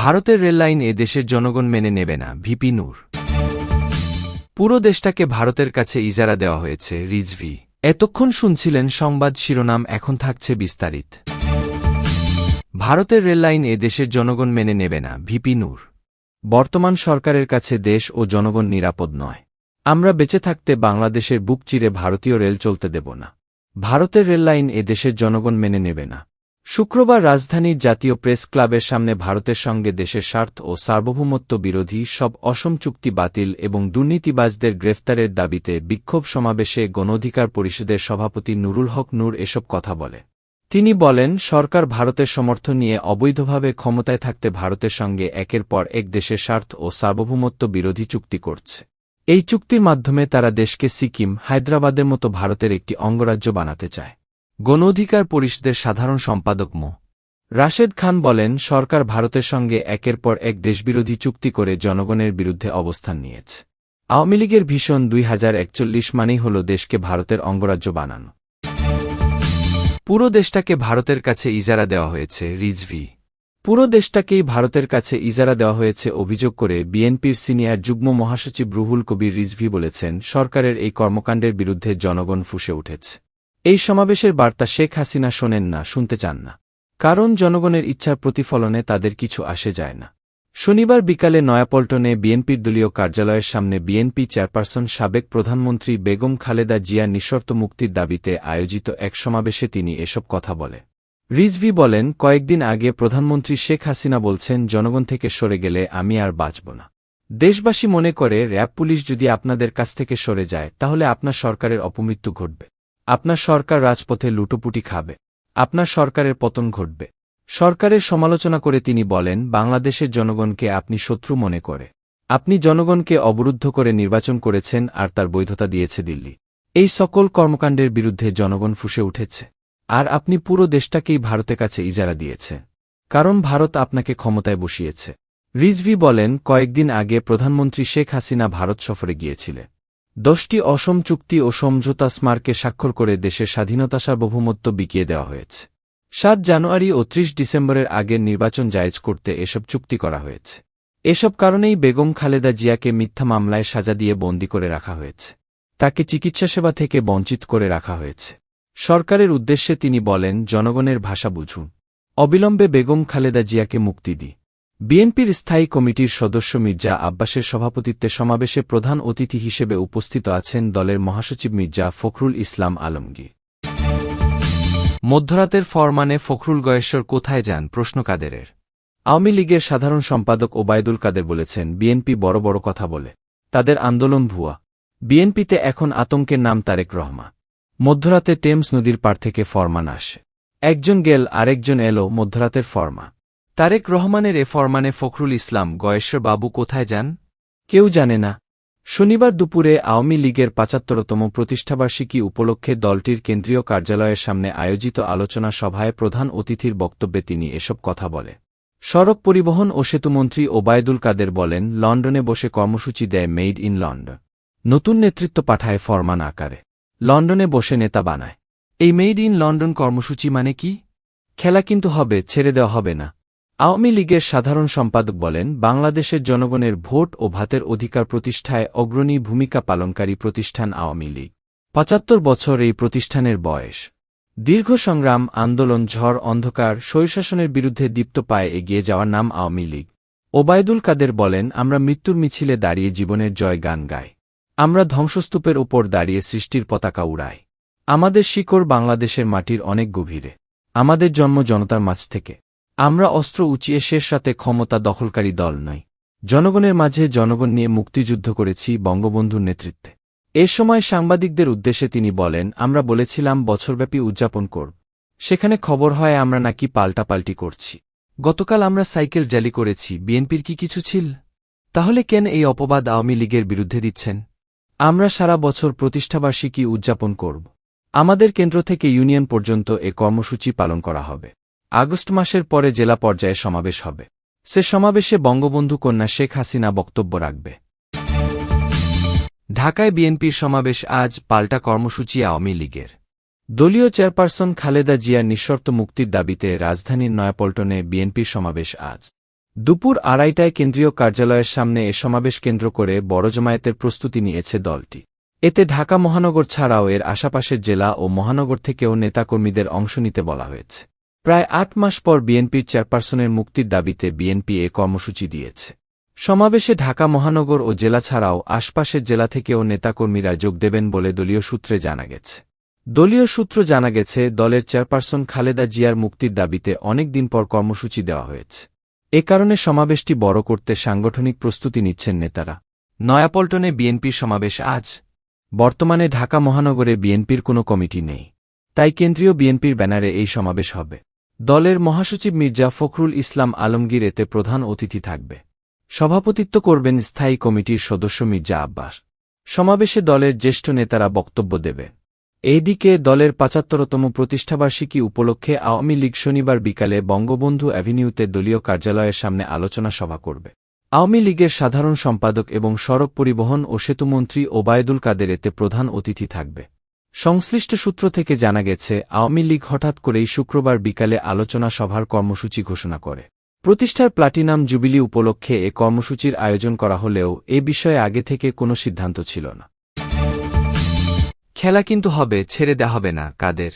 ভারতের রেললাইন এ দেশের জনগণ মেনে নেবে না, ভিপি নূর। পুরো দেশটাকে ভারতের কাছে ইজারা দেওয়া হয়েছে, রিজভি। এতক্ষণ শুনছিলেন সংবাদ শিরোনাম, এখন থাকছে বিস্তারিত। ভারতের রেললাইন এ দেশের জনগণ মেনে নেবে না, ভিপি নূর। বর্তমান সরকারের কাছে দেশ ও জনগণ নিরাপদ নয়। আমরা বেঁচে থাকতে বাংলাদেশের বুক চিরে ভারতীয় রেল চলতে দেব না। ভারতের রেললাইন এ দেশের জনগণ মেনে নেবে না। শুক্রবার রাজধানীর জাতীয় প্রেস ক্লাবের সামনে ভারতের সঙ্গে দেশের স্বার্থ ও সার্বভৌমত্ব বিরোধী সব অসম চুক্তি বাতিল এবং দুর্নীতিবাজদের গ্রেফতারের দাবিতে বিক্ষোভ সমাবেশে গণঅধিকার পরিষদের সভাপতি নুরুল হক নূর এসব কথা বলে। তিনি বলেন, সরকার ভারতের সমর্থন নিয়ে অবৈধভাবে ক্ষমতায় থাকতে ভারতের সঙ্গে একের পর এক দেশের স্বার্থ ও সার্বভৌমত্ব বিরোধী চুক্তি করছে। এই চুক্তির মাধ্যমে তারা দেশকে সিকিম, হায়দ্রাবাদের মতো ভারতের একটি অঙ্গরাজ্য বানাতে চায়। গণ অধিকার পরিষদের সাধারণ সম্পাদক মো. রাশেদ খান বলেন, সরকার ভারতের সঙ্গে একের পর এক দেশবিরোধী চুক্তি করে জনগণের বিরুদ্ধে অবস্থান নিয়েছে। আওয়ামী লীগের ভীষণ দুই হাজার একচল্লিশ মানেই হল দেশকে ভারতের অঙ্গরাজ্য বানানো। পুরো দেশটাকে ভারতের কাছে ইজারা দেওয়া হয়েছে, রিজভি। পুরো দেশটাকেই ভারতের কাছে ইজারা দেওয়া হয়েছে অভিযোগ করে বিএনপির সিনিয়র যুগ্ম মহাসচিব রুহুল কবির রিজভি বলেছেন, সরকারের এই কর্মকাণ্ডের বিরুদ্ধে জনগণ ফুসে উঠেছে। এই সমাবেশের বার্তা শেখ হাসিনা শোনেন না, শুনতে চান না। কারণ জনগণের ইচ্ছার প্রতিফলনে তাদের কিছু আসে যায় না। শনিবার বিকালে নয়াপল্টনে বিএনপির দলীয় কার্যালয়ের সামনে বিএনপি চেয়ারপারসন সাবেক প্রধানমন্ত্রী বেগম খালেদা জিয়ার নিঃশর্ত মুক্তির দাবিতে আয়োজিত এক সমাবেশে তিনি এসব কথা বলে রিজভি বলেন, কয়েকদিন আগে প্রধানমন্ত্রী শেখ হাসিনা বলছেন, জনগণ থেকে সরে গেলে আমি আর বাঁচব না। দেশবাসী মনে করে, র্যাব পুলিশ যদি আপনাদের কাছ থেকে সরে যায়, তাহলে আপনার সরকারের অপমৃত্যু ঘটবে। আপনার সরকার রাজপথে লুটোপুটি খাবে। আপনার সরকারের পতন ঘটবে। সরকারের সমালোচনা করে তিনি বলেন, বাংলাদেশের জনগণকে আপনি শত্রু মনে করে। আপনি জনগণকে অবরুদ্ধ করে নির্বাচন করেছেন আর তার বৈধতা দিয়েছে দিল্লি। এই সকল কর্মকাণ্ডের বিরুদ্ধে জনগণ ফুসে উঠেছে। আর আপনি পুরো দেশটাকেই ভারতের কাছে ইজারা দিয়েছে। কারণ ভারত আপনাকে ক্ষমতায় বসিয়েছে। রিজভি বলেন, কয়েকদিন আগে প্রধানমন্ত্রী শেখ হাসিনা ভারত সফরে গিয়েছিলেন। দশটি অসম চুক্তি ও সমঝোতা স্মারকে স্বাক্ষর করে দেশের স্বাধীনতা সার্বভৌমত্ব বিকিয়ে দেওয়া হয়েছে। সাত জানুয়ারি ও ত্রিশ ডিসেম্বরের আগের নির্বাচন জায়েজ করতে এসব চুক্তি করা হয়েছে। এসব কারণেই বেগম খালেদা জিয়াকে মিথ্যা মামলায় সাজা দিয়ে বন্দী করে রাখা হয়েছে। তাকে চিকিৎসা সেবা থেকে বঞ্চিত করে রাখা হয়েছে। সরকারের উদ্দেশ্যে তিনি বলেন, জনগণের ভাষা বুঝুন। অবিলম্বে বেগম খালেদা জিয়াকে মুক্তি দি বিএনপির স্থায়ী কমিটির সদস্য মির্জা আব্বাসের সভাপতিত্বে সমাবেশে প্রধান অতিথি হিসেবে উপস্থিত আছেন দলের মহাসচিব মির্জা ফখরুল ইসলাম আলমগীর। মধ্যরাতের ফরমানে ফখরুল গয়েশ্বর কোথায় যান? প্রশ্ন কাদেরের। আওয়ামী লীগের সাধারণ সম্পাদক ওবায়দুল কাদের বলেছেন, বিএনপি বড় বড় কথা বলে। তাদের আন্দোলন ভুয়া। বিএনপিতে এখন আতঙ্কের নাম তারেক রহমা মধ্যরাতে টেমস নদীর পার থেকে ফরমান আসে। একজন গেল, আরেকজন এলো মধ্যরাতের ফরমা। তারেক রহমানের এ ফরমানে ফখরুল ইসলাম গয়েশ্বর বাবু কোথায় যান? কেউ জানে না। শনিবার দুপুরে আওয়ামী লীগের পাঁচাত্তরতম প্রতিষ্ঠাবার্ষিকী উপলক্ষে দলটির কেন্দ্রীয় কার্যালয়ের সামনে আয়োজিত আলোচনা সভায় প্রধান অতিথির বক্তব্যে তিনি এসব কথা বলে। সড়ক পরিবহন ও সেতুমন্ত্রী ওবায়দুল কাদের বলেন, লন্ডনে বসে কর্মসূচি দেয় মেড ইন লন্ডন নতুন নেতৃত্ব পাঠায় ফরমান আকারে। লন্ডনে বসে নেতা বানায়। এই মেড ইন লন্ডন কর্মসূচি মানে কি? খেলা কিন্তু হবে, ছেড়ে দেওয়া হবে না। আওয়ামী লীগের সাধারণ সম্পাদক বলেন, বাংলাদেশের জনগণের ভোট ও ভাতের অধিকার প্রতিষ্ঠায় অগ্রণী ভূমিকা পালনকারী প্রতিষ্ঠান আওয়ামী লীগ। পঁচাত্তর বছর এই প্রতিষ্ঠানের বয়স। দীর্ঘ সংগ্রাম, আন্দোলন, ঝড়, অন্ধকার স্বৈশাসনের বিরুদ্ধে দীপ্ত পায়ে এগিয়ে যাওয়ার নাম আওয়ামী লীগ। ওবায়দুল কাদের বলেন, আমরা মৃত্যুর মিছিলে দাঁড়িয়ে জীবনের জয় গান গাই। আমরা ধ্বংসস্তূপের ওপর দাঁড়িয়ে সৃষ্টির পতাকা উড়াই। আমাদের শিকড় বাংলাদেশের মাটির অনেক গভীরে। আমাদের জন্ম জনতার মাঝ থেকে। আমরা অস্ত্র উঁচিয়ে শেষ রাতে ক্ষমতা দখলকারী দল নয় জনগণের মাঝে জনগণ নিয়ে মুক্তিযুদ্ধ করেছি বঙ্গবন্ধুর নেতৃত্বে। এ সময় সাংবাদিকদের উদ্দেশ্যে তিনি বলেন, আমরা বলেছিলাম বছরব্যাপী উদযাপন করব। সেখানে খবর হয় আমরা নাকি পাল্টাপাল্টি করছি। গতকাল আমরা সাইকেল জ্যালি করেছি, বিএনপির কি কিছু ছিল? তাহলে কেন এই অপবাদ আওয়ামী লীগের বিরুদ্ধে দিচ্ছেন? আমরা সারা বছর প্রতিষ্ঠাবার্ষিকী উদযাপন করব। আমাদের কেন্দ্র থেকে ইউনিয়ন পর্যন্ত এ কর্মসূচি পালন করা হবে। আগস্ট মাসের পরে জেলা পর্যায়ে সমাবেশ হবে। সে সমাবেশে বঙ্গবন্ধু কন্যা শেখ হাসিনা বক্তব্য রাখবে। ঢাকায় বিএনপির সমাবেশ আজ পাল্টা কর্মসূচি আওয়ামী লীগের। দলীয় চেয়ারপারসন খালেদা জিয়ার নিঃশর্ত মুক্তির দাবিতে রাজধানীর নয়াপল্টনে বিএনপির সমাবেশ আজ। দুপুর আড়াইটায় কেন্দ্রীয় কার্যালয়ের সামনে এ সমাবেশ কেন্দ্র করে বড় জমায়েতের প্রস্তুতি নিয়েছে দলটি। এতে ঢাকা মহানগর ছাড়াও এর আশাপাশের জেলা ও মহানগর থেকেও নেতাকর্মীদের অংশ নিতে বলা হয়েছে। প্রায় আট মাস পর বিএনপির চেয়ারপারসনের মুক্তির দাবিতে বিএনপি এ কর্মসূচি দিয়েছে। সমাবেশে ঢাকা মহানগর ও জেলা ছাড়াও আশপাশের জেলা থেকেও নেতাকর্মীরা যোগ দেবেন বলে দলীয় সূত্রে জানা গেছে। দলীয় সূত্র জানা গেছে, দলের চেয়ারপারসন খালেদা জিয়ার মুক্তির দাবিতে অনেক দিন পর কর্মসূচি দেওয়া হয়েছে। এ কারণে সমাবেশটি বড় করতে সাংগঠনিক প্রস্তুতি নিচ্ছেন নেতারা। নয়াপল্টনে বিএনপির সমাবেশ আজ। বর্তমানে ঢাকা মহানগরে বিএনপির কোনো কমিটি নেই। তাই কেন্দ্রীয় বিএনপির ব্যানারে এই সমাবেশ হবে। দলের মহাসচিব মির্জা ফখরুল ইসলাম আলমগীর এতে প্রধান অতিথি থাকবে। সভাপতিত্ব করবেন স্থায়ী কমিটির সদস্য মির্জা আব্বাস। সমাবেশে দলের জ্যেষ্ঠ নেতারা বক্তব্য দেবে এইদিকে দলের পঁচাত্তরতম প্রতিষ্ঠাবার্ষিকী উপলক্ষে আওয়ামী লীগ শনিবার বিকালে বঙ্গবন্ধু অ্যাভিনিউতে দলীয় কার্যালয়ের সামনে আলোচনা সভা করবে। আওয়ামী লীগের সাধারণ সম্পাদক এবং সড়ক পরিবহন ও সেতুমন্ত্রী ওবায়দুল কাদের এতে প্রধান অতিথি থাকবে। সংশ্লিষ্ট সূত্র থেকে জানা গেছে, আওয়ামী লীগ হঠাৎ করেই শুক্রবার বিকালে আলোচনা সভার কর্মসূচি ঘোষণা করে। প্রতিষ্ঠার প্লাটিনাম জুবিলি উপলক্ষে এ কর্মসূচির আয়োজন করা হলেও এ বিষয়ে আগে থেকে কোনো সিদ্ধান্ত ছিল না। খেলা কিন্তু হবে, ছেড়ে দেওয়া হবে না, কাদের?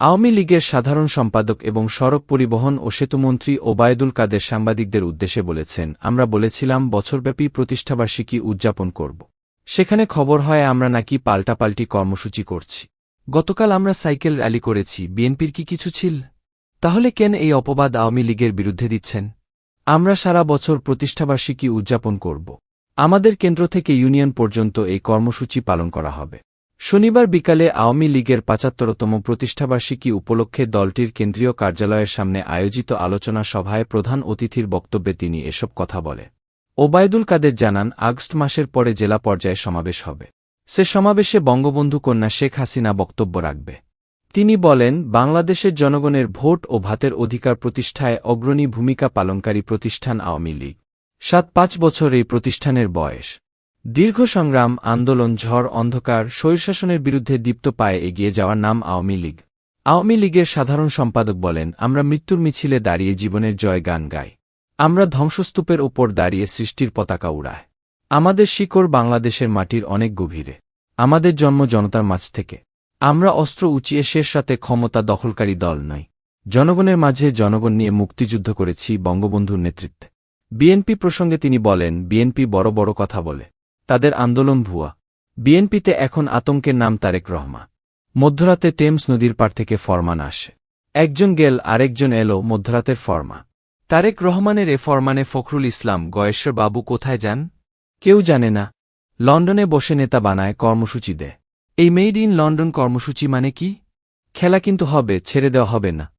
আওয়ামী লীগের সাধারণ সম্পাদক এবং সড়ক পরিবহন ও সেতুমন্ত্রী ওবায়দুল কাদের সাংবাদিকদের উদ্দেশ্যে বলেছেন, আমরা বলেছিলাম, বছরব্যাপী প্রতিষ্ঠাবার্ষিকী উদযাপন করব। সেখানে খবর হয় আমরা নাকি পাল্টাপাল্টি কর্মসূচি করছি। গতকাল আমরা সাইকেল র্যালি করেছি, বিএনপির কি কিছু ছিল? তাহলে কেন এই অপবাদ আওয়ামী লীগের বিরুদ্ধে দিচ্ছেন? আমরা সারা বছর প্রতিষ্ঠাবার্ষিকী উদযাপন করব। আমাদের কেন্দ্র থেকে ইউনিয়ন পর্যন্ত এই কর্মসূচি পালন করা হবে। শনিবার বিকালে আওয়ামী লীগের পঁচাত্তরতম প্রতিষ্ঠাবার্ষিকী উপলক্ষে দলটির কেন্দ্রীয় কার্যালয়ের সামনে আয়োজিত আলোচনা সভায় প্রধান অতিথির বক্তব্যে তিনি এসব কথা বলে ওবায়দুল কাদের জানান, আগস্ট মাসের পরে জেলা পর্যায়ে সমাবেশ হবে। সে সমাবেশে বঙ্গবন্ধু কন্যা শেখ হাসিনা বক্তব্য রাখবে। তিনি বলেন, বাংলাদেশের জনগণের ভোট ও ভাতের অধিকার প্রতিষ্ঠায় অগ্রণী ভূমিকা পালনকারী প্রতিষ্ঠান আওয়ামী লীগ। সাত পাঁচ বছর এই প্রতিষ্ঠানের বয়স। দীর্ঘ সংগ্রাম, আন্দোলন, ঝড়, অন্ধকার, স্বৈরশাসনের বিরুদ্ধে দীপ্ত পায়ে এগিয়ে যাওয়ার নাম আওয়ামী লীগ। আওয়ামী লীগের সাধারণ সম্পাদক বলেন, আমরা মৃত্যুর মিছিলে দাঁড়িয়ে জীবনের জয় গান গাই। আমরা ধ্বংসস্তূপের ওপর দাঁড়িয়ে সৃষ্টির পতাকা উড়ায় আমাদের শিকড় বাংলাদেশের মাটির অনেক গভীরে। আমাদের জন্ম জনতার মাঝ থেকে। আমরা অস্ত্র উঁচিয়ে শেষ রাতে ক্ষমতা দখলকারী দল নই। জনগণের মাঝে জনগণ নিয়ে মুক্তিযুদ্ধ করেছি বঙ্গবন্ধুর নেতৃত্বে। বিএনপি প্রসঙ্গে তিনি বলেন, বিএনপি বড় বড় কথা বলে। তাদের আন্দোলন ভুয়া। বিএনপিতে এখন আতঙ্কের নাম তারেক রহমা মধ্যরাতে টেমস নদীর পার থেকে ফরমান আসে। একজন গেল, আরেকজন এলো মধ্যরাতের ফরমা। তারেক রহমানের এ ফরমানে ফখরুল ইসলাম, গয়েশ্বর বাবু কোথায় যান? কেউ জানে না। লন্ডনে বসে নেতা বানায় কর্মসূচি দেয় এই মেড ইন লন্ডন কর্মসূচি মানে কি? খেলা কিন্তু হবে, ছেড়ে দেওয়া হবে না।